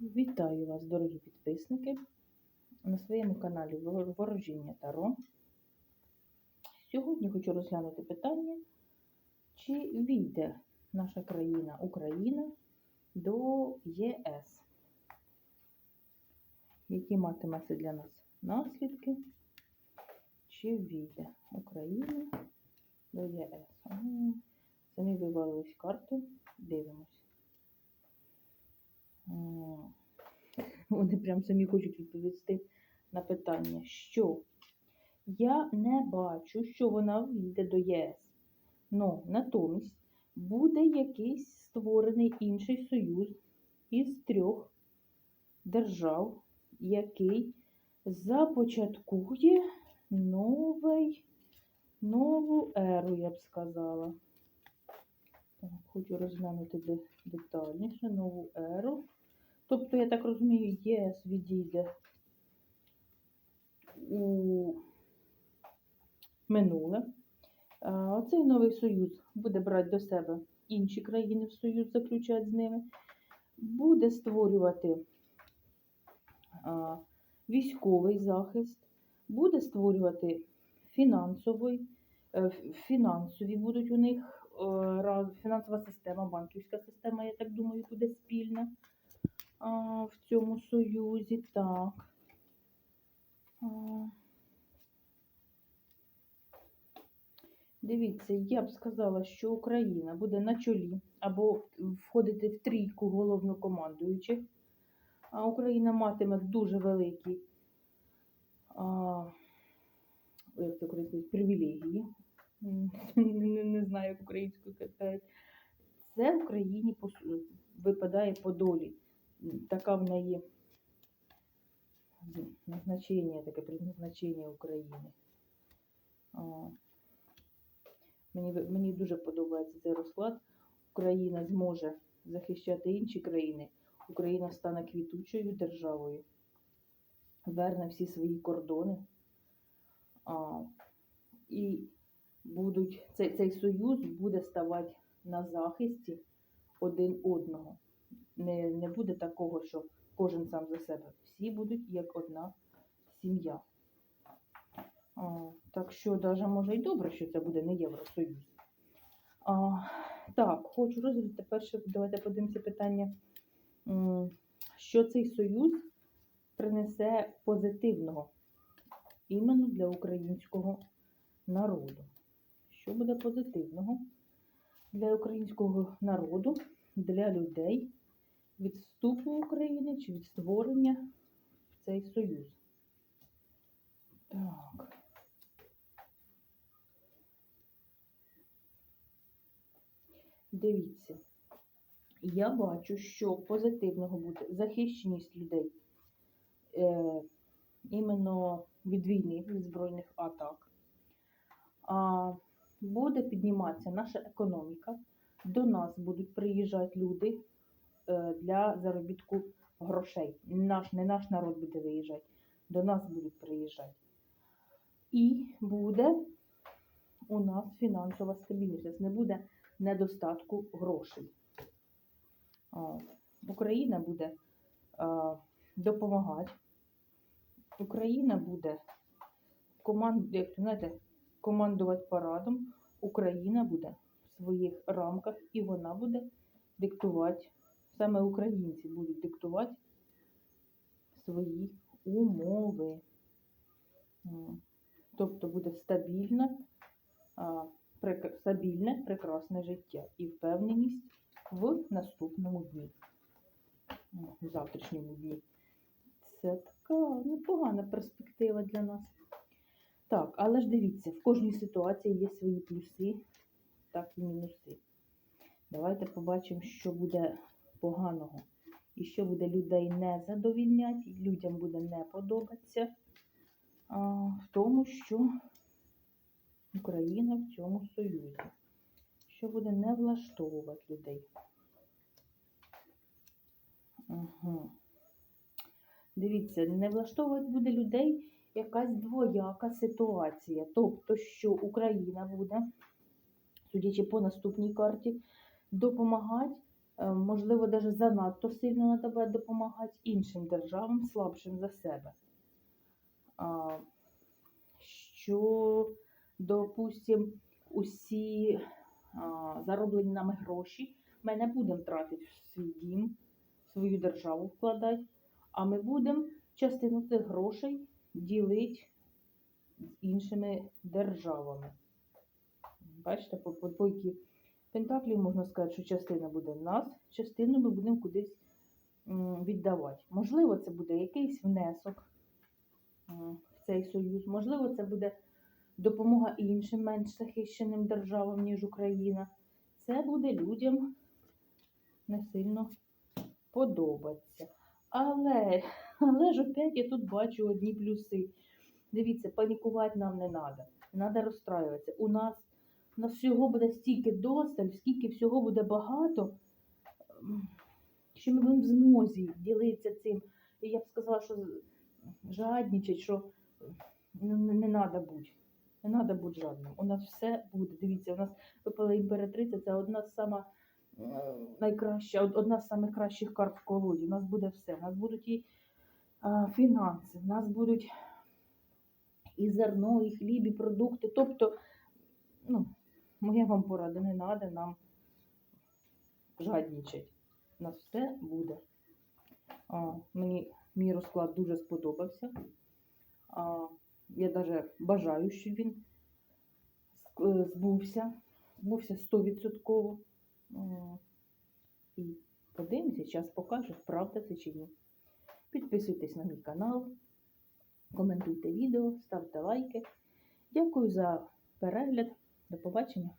Вітаю вас, дорогі підписники, на своєму каналі Ворожіння Таро. Сьогодні хочу розглянути питання, чи війде наша країна Україна до ЄС. Які матиме це для нас наслідки? Чи війде Україна до ЄС? Самі вивалились карти, дивимось. Вони прям самі хочуть відповісти на питання, що я не бачу, що вона війде до ЄС. Ну, натомість буде якийсь створений інший союз із трьох держав, який започаткує новий, нову еру, я б сказала. Так, хочу розглянути детальніше нову еру. Тобто, я так розумію, ЄС відійде у минуле. Оцей новий союз буде брати до себе інші країни в союз, заключати з ними, буде створювати військовий захист, буде створювати фінансовий, е, фінансові будуть у них е, фінансова система, банківська система, я так думаю, буде спільна в цьому союзі. Так. Дивіться, я б сказала, що Україна буде на чолі або входити в трійку головнокомандуючих. А Україна матиме дуже великі а, як це українською, привілегії. Не, не знаю, як українською казати. Це Україні випадає по долі. Така в неї назначення, таке предназначення України. А, Мені, мені дуже подобається цей розклад. Україна зможе захищати інші країни. Україна стане квітучою державою, верне всі свої кордони. А, і будуть, цей, цей союз буде ставати на захисті один одного. Не, не буде такого, що кожен сам за себе. Всі будуть як одна сім'я. Так що, навіть може і добре, що це буде не Євросоюз. А, так, хочу розглянути перше, давайте подивимося питання, що цей союз принесе позитивного іменно для українського народу. Що буде позитивного для українського народу, для людей від вступу України чи від створення в цей союз? Так. Дивіться, я бачу, що позитивного буде захищеність людей е, іменно від війни, від збройних атак. А, буде підніматися наша економіка. До нас будуть приїжджати люди для заробітку грошей. Наш, не наш народ буде виїжджати, до нас будуть приїжджати. І буде у нас фінансова стабільність. Тобто Не буде недостатку грошей. Україна буде допомагати. Україна буде команд, як знаєте, командувати парадом. Україна буде в своїх рамках і вона буде диктувати, саме українці будуть диктувати свої умови. Тобто буде прек- стабільне, прекрасне життя і впевненість в наступному дні, в завтрашньому дні. Це така непогана перспектива для нас. Так, але ж дивіться, в кожній ситуації є свої плюси, так і мінуси. Давайте побачимо, що буде поганого і що буде людей не задовільняти, людям буде не подобатися а, в тому, що Україна в цьому союзі, що буде не влаштовувати людей. Угу. Дивіться, не влаштовувати буде людей якась двояка ситуація. Тобто, що Україна буде, судячи по наступній карті, допомагати Можливо, навіть занадто сильно на тебе допомагати іншим державам, слабшим за себе. Що, допустим, усі зароблені нами гроші ми не будемо тратити в свій дім, в свою державу вкладати, а ми будемо частину цих грошей ділити з іншими державами. Бачите, по по двойки пентаклів можна сказати, що частина буде в нас, частину ми будемо кудись віддавати. Можливо, це буде якийсь внесок в цей союз, можливо, це буде допомога іншим менш захищеним державам, ніж Україна. Це буде людям не сильно подобатися. Але, але ж опять я тут бачу одні плюси. Дивіться, панікувати нам не треба. Не треба розстраюватися. У нас, нас всього буде стільки досталь, скільки всього буде багато, що ми будемо в змозі ділитися цим. І я б сказала, що жадничать, що не, не, треба бути. Не треба бути жадним. У нас все буде. Дивіться, у нас випала імператриця, це одна з сама е, найкраща, одна з самих кращих карт в колоді. У нас буде все. У нас будуть і а, фінанси, у нас будуть і зерно, і хліб, і продукти. Тобто, ну, моя вам порада, не треба нам жадничати. У нас все буде. А, мені мій розклад дуже сподобався. А, я навіть бажаю, щоб він е, збувся. Збувся 100%. І подивимося, час покаже, правда це чи ні. Підписуйтесь на мій канал, коментуйте відео, ставте лайки. Дякую за перегляд. До побачення.